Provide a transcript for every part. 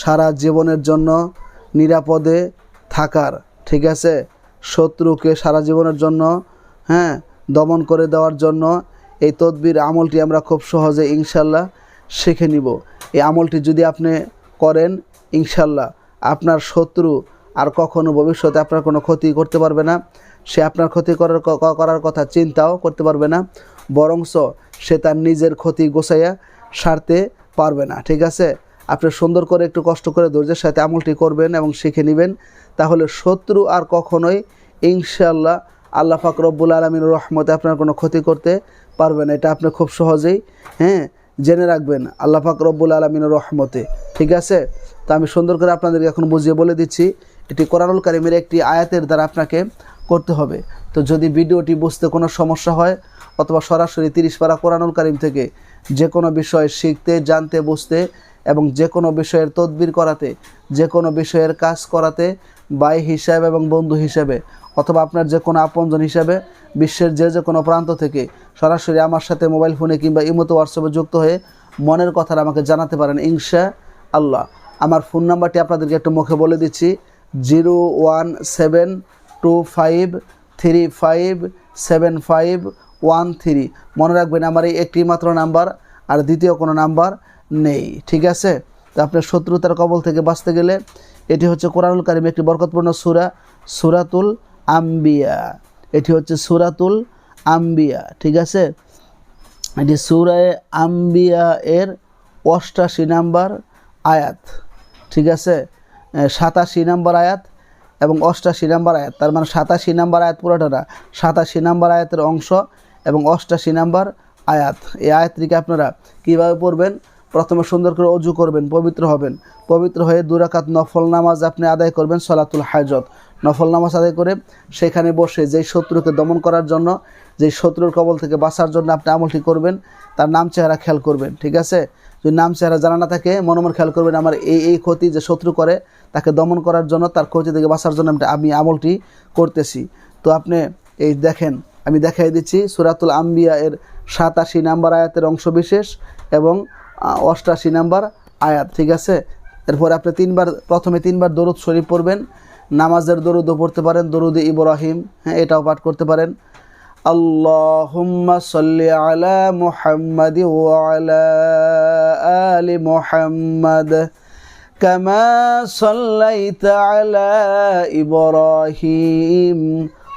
সারা জীবনের জন্য নিরাপদে থাকার, ঠিক আছে? শত্রুকে সারা জীবনের জন্য হ্যাঁ দমন করে দেওয়ার জন্য এই তদবির আমলটি আমরা খুব সহজে ইনশাল্লাহ শিখে নিব। এই আমলটি যদি আপনি করেন, ইনশাল্লাহ আপনার শত্রু আর কখনো ভবিষ্যতে আপনার কোনো ক্ষতি করতে পারবে না। সে আপনার ক্ষতি করার করার কথা চিন্তাও করতে পারবে না। বরংস সে তার নিজের ক্ষতি গোছাইয়া সারতে পারবে না, ঠিক আছে? আপনি সুন্দর করে একটু কষ্ট করে ধৈর্যের সাথে আমলটি করবেন এবং শিখে নেবেন, তাহলে শত্রু আর কখনোই ইনশাল্লাহ আল্লাহ পাক রব্বুল আলমিন রহমতে আপনার কোনো ক্ষতি করতে পারবে না। এটা আপনি খুব সহজেই হ্যাঁ জেনে রাখবেন আল্লাহ পাক রব্বুল আলমিনের রহমতে। ঠিক আছে? তো আমি সুন্দর করে আপনাদেরকে এখন বুঝিয়ে বলে দিচ্ছি, এটি কোরআনুল কারিমের একটি আয়াতের দ্বারা আপনাকে করতে হবে। তো যদি ভিডিওটি বুঝতে কোনো সমস্যা হয়, অথবা সরাসরি তিরিশ পারা কোরআনুল কারিম থেকে যে কোনো বিষয় শিখতে, জানতে, বুঝতে এবং যে কোনো বিষয়ের তদবির করাতে, যে কোনো বিষয়ের কাজ করাতে, ভাই হিসাবে এবং বন্ধু হিসেবে অথবা আপনার যে কোনো আপনজন হিসাবে বিশ্বের যে যে কোনো প্রান্ত থেকে সরাসরি আমার সাথে মোবাইল ফোনে কিংবা ইমতো, হোয়াটসঅ্যাপে যুক্ত হয়ে মনের কথাটা আমাকে জানাতে পারেন ইনশা আল্লাহ আমার ফোন নাম্বারটি আপনাদেরকে একটু মুখে বলে দিচ্ছি, zero one seven two five three five seven five one three মনে রাখবেন আমার এই একটি মাত্র নাম্বার, আর দ্বিতীয় কোনো নাম্বার নেই, ঠিক আছে? তো আপনার শত্রুতার কবল থেকে বাঁচতে গেলে এটি হচ্ছে কোরআনুল কারিম একটি বরকতপূর্ণ সুরা, সুরাতুল আম্বিয়া। এটি হচ্ছে সুরাতুল আম্বিয়া, ঠিক আছে? এটি সুরায় আম্বিয়া এর অষ্টাশি নাম্বার আয়াত, ঠিক আছে? সাতাশি নাম্বার আয়াত এবং অষ্টাশি নাম্বার আয়াত। তার মানে সাতাশি নাম্বার আয়াত পুরোটা না, সাতাশি নাম্বার আয়াতের অংশ এবং অষ্টাশি নাম্বার আয়াত। এই আয়াতটিকে আপনারা কীভাবে পড়বেন? প্রথমে সুন্দর করে অজু করবেন, পবিত্র হবেন। পবিত্র হয়ে দুরাকাত নফল নামাজ আপনি আদায় করবেন, সলাতুল হাজত। নফল নামাজ আদায় করে সেখানে বসে যেই শত্রুকে দমন করার জন্য যেই শত্রুর কবল থেকে বাঁচার জন্য আপনি আমলটি করবেন, তার নাম চেহারা খেয়াল করবেন, ঠিক আছে? যদি নাম চেহারা জানা না থাকে মনোমন খেয়াল করবেন আমার এই এই ক্ষতি যে শত্রু করে, তাকে দমন করার জন্য, তার ক্ষতি থেকে বাঁচার জন্য আমি আমলটি করতেছি। তো আপনি এই দেখেন আমি দেখাই দিচ্ছি সুরাতুল আম্বিয়া এর সাতাশি নাম্বার আয়াতের অংশ বিশেষ এবং অষ্টাশি নাম্বার আয়াত, ঠিক আছে? এরপর আপনি তিনবার, প্রথমে তিনবার দরুদ শরীফ পড়বেন, নামাজের দরুদও পড়তে পারেন, দরুদ ইব্রাহিম হ্যাঁ এটাও পাঠ করতে পারেন। আল্লাহুম্মা আলা মুহাম্মাদি ওয়া আলি মুহাম্মাদ, কামা ইব্রাহিম।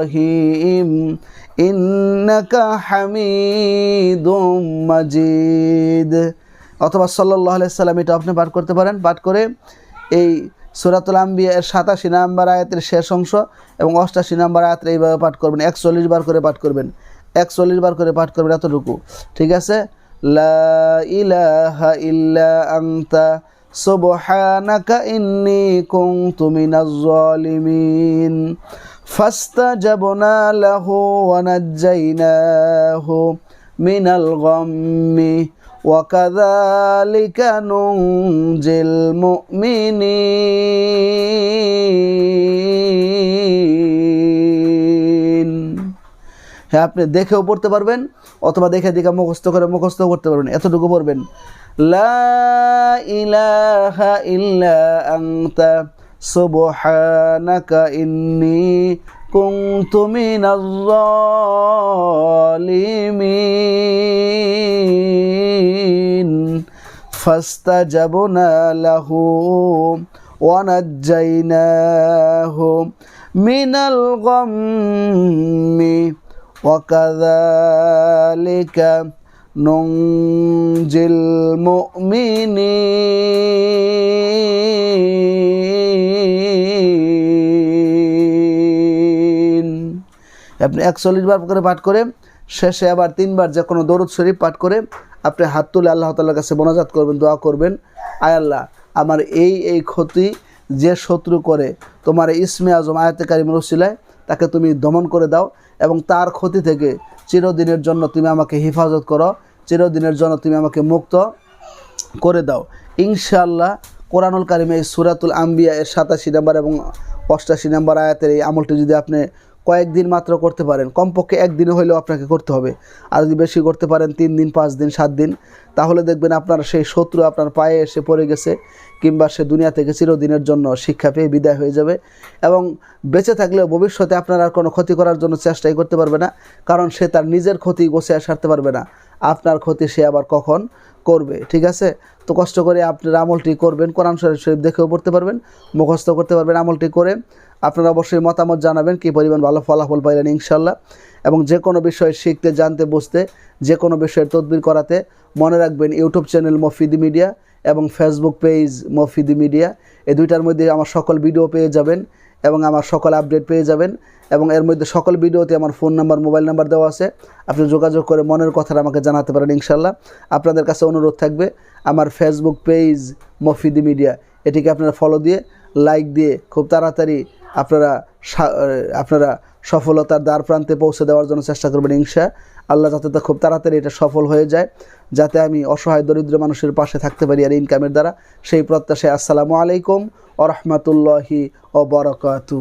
রহিম ইন্নাকা হামিদুম মাজিদ। অথবা সাল্লাহ সাল্লাম এটা আপনি পাঠ করতে পারেন। পাঠ করে এই সুরাতুল আম্বিয়া এর সাতাশি নাম্বার আয়াতের শেষ অংশ এবং অষ্টাশি নাম্বার আয়াতের এইভাবে পাঠ করবেন। একচল্লিশ বার করে পাঠ করবেন। একচল্লিশ বার করে পাঠ করবেন এতটুকু। ঠিক আছে? লা ইলাহা ইল্লা আংতা সুবহানাকা ইন্নি কুনতু মিনাজ জালিমিন ফাস্তাজাবনা লাহু ওয়া নাজ্জাইনাহু মিনাল গাম্মি ওয়া কাযালিকা হ্যাঁ আপনি দেখেও পড়তে পারবেন অথবা দেখে দেখে মুখস্থ করে মুখস্থ করতে পারবেন, এতটুকু পড়বেন। লা ইলাহা ইল্লা আনতা। سبحانك إني كنت من الظالمين فاستجبنا له ونجيناه من الغم وكذلك ننجي المؤمنين আপনি একচল্লিশ বার করে পাঠ করে, শেষে আবার তিনবার যে কোনো দরুদ শরীফ পাঠ করে, আপনি হাত তুলে আল্লাহ তাল্লার কাছে মোনাজাত করবেন, দোয়া করবেন। আয় আল্লাহ, আমার এই এই ক্ষতি যে শত্রু করে, তোমার ইসমে আজম আয়াতে কারিমের রসিলায়, তাকে তুমি দমন করে দাও এবং তার ক্ষতি থেকে চিরদিনের জন্য তুমি আমাকে হেফাজত করো, চিরদিনের জন্য তুমি আমাকে মুক্ত করে দাও। ইনশাআল্লাহ, কোরআনুল কারিমে সুরাতুল আম্বিয়া এর সাতাশি নাম্বার এবং অষ্টাশি নাম্বার আয়াতের এই আমলটি যদি আপনি কয়েকদিন মাত্র করতে পারেন। কমপক্ষে একদিনে হলেও আপনাকে করতে হবে। আর যদি বেশি করতে পারেন, তিন দিন, পাঁচ দিন, সাত দিন, তাহলে দেখবেন আপনার সেই শত্রু আপনার পায়ে এসে পড়ে গেছে কিংবা সে দুনিয়া থেকে চিরদিনের জন্য শিক্ষা পেয়ে বিদায় হয়ে যাবে এবং বেঁচে থাকলেও ভবিষ্যতে আপনার আর কোনো ক্ষতি করার জন্য চেষ্টাই করতে পারবে না, কারণ সে তার নিজের ক্ষতি গোছে সারতে পারবে না। আপনার ক্ষতি সে আবার কখন করবে, ঠিক আছে? তো কষ্ট করে আপনার আমলটি করবেন, কোরআন শরীফ শরীফ দেখেও পড়তে পারবেন, মুখস্থ করতে পারবেন আমলটি করে। আপনারা অবশ্যই মতামত জানাবেন, কী পরিমাণ ভালো ফলাফল পাইলেন ইনশাল্লাহ এবং যে কোনো বিষয় শিখতে, জানতে, বুঝতে, যে কোনো বিষয়ের তদবির করাতে মনে রাখবেন ইউটিউব চ্যানেল মফিদি মিডিয়া এবং ফেসবুক পেজ মফিদি মিডিয়া। এই দুইটার মধ্যে আমার সকল ভিডিও পেয়ে যাবেন এবং আমার সকল আপডেট পেয়ে যাবেন। এবং এর মধ্যে সকল ভিডিওতে আমার ফোন নাম্বার, মোবাইল নাম্বার দেওয়া আছে। আপনি যোগাযোগ করে মনের কথাটা আমাকে জানাতে পারেন ইনশাল্লাহ আপনাদের কাছে অনুরোধ থাকবে, আমার ফেসবুক পেজ মফিদি মিডিয়া এটিকে আপনারা ফলো দিয়ে লাইক দিয়ে খুব তাড়াতাড়ি আপনারা আপনারা সফলতার দ্বার প্রান্তে পৌঁছে দেওয়ার জন্য চেষ্টা করবেন, ইনশা। আল্লাহ যাতে তা খুব তাড়াতাড়ি এটা সফল হয়ে যায়, যাতে আমি অসহায় দরিদ্র মানুষের পাশে থাকতে পারি আর ইনকামের দ্বারা। সেই প্রত্যাশায় আসসালামু আলাইকুম ও রহমতুল্লাহি ও বরকাতু